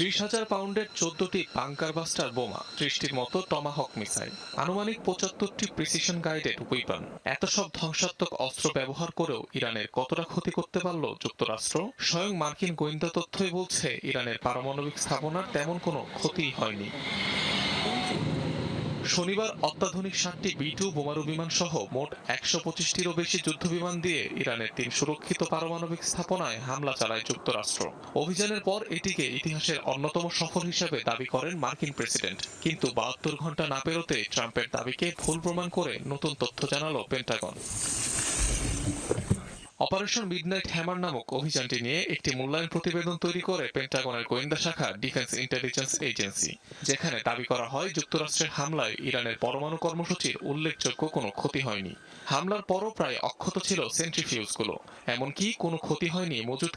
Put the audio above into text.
ত্রিশ হাজার পাউন্ডের চোদ্দটি বাংকার বাস্টার বোমা, ত্রিশটির মতো টমাহক মিসাইল, আনুমানিক পঁচাত্তরটি প্রিসিশন গাইডেড উইপন। এত সব ধ্বংসাত্মক অস্ত্র ব্যবহার করেও ইরানের কতটা ক্ষতি করতে পারল যুক্তরাষ্ট্র? স্বয়ং মার্কিন গোয়েন্দা তথ্যই বলছে, ইরানের পারমাণবিক স্থাপনার তেমন কোনো ক্ষতি হয়নি। শনিবার অত্যাধুনিক সাতটি বি টু বোমারু বিমান সহ মোট একশো পঁচিশটিরও বেশি যুদ্ধ বিমান দিয়ে ইরানের তিন সুরক্ষিত পারমাণবিক স্থাপনায় হামলা চালায় যুক্তরাষ্ট্র। অভিযানের পর এটিকে ইতিহাসের অন্যতম সফল হিসেবে দাবি করেন মার্কিন প্রেসিডেন্ট। কিন্তু বাহাত্তর ঘণ্টা না পেরোতে ট্রাম্পের দাবিকে ভুল প্রমাণ করে নতুন তথ্য জানালো পেন্টাগন। অপারেশন মিডনাইট হ্যামার নামক অভিযানটি নিয়ে একটি মূল্যায়ন প্রতিবেদন তৈরি করে পেন্টাগনের গোয়েন্দা শাখা ডিফেন্স ইন্টেলিজেন্স এজেন্সি যেখানে দাবি করা হয় যুক্তরাষ্ট্রের হামলায় ইরানের পরমাণু কর্মসূচির উল্লেখযোগ্য কোনো ক্ষতি হয়নি। হামলার পরও প্রায় অক্ষত ছিল সেন্ট্রিফিউজগুলো এমনকি কোনো ক্ষতি হয়নি মজুত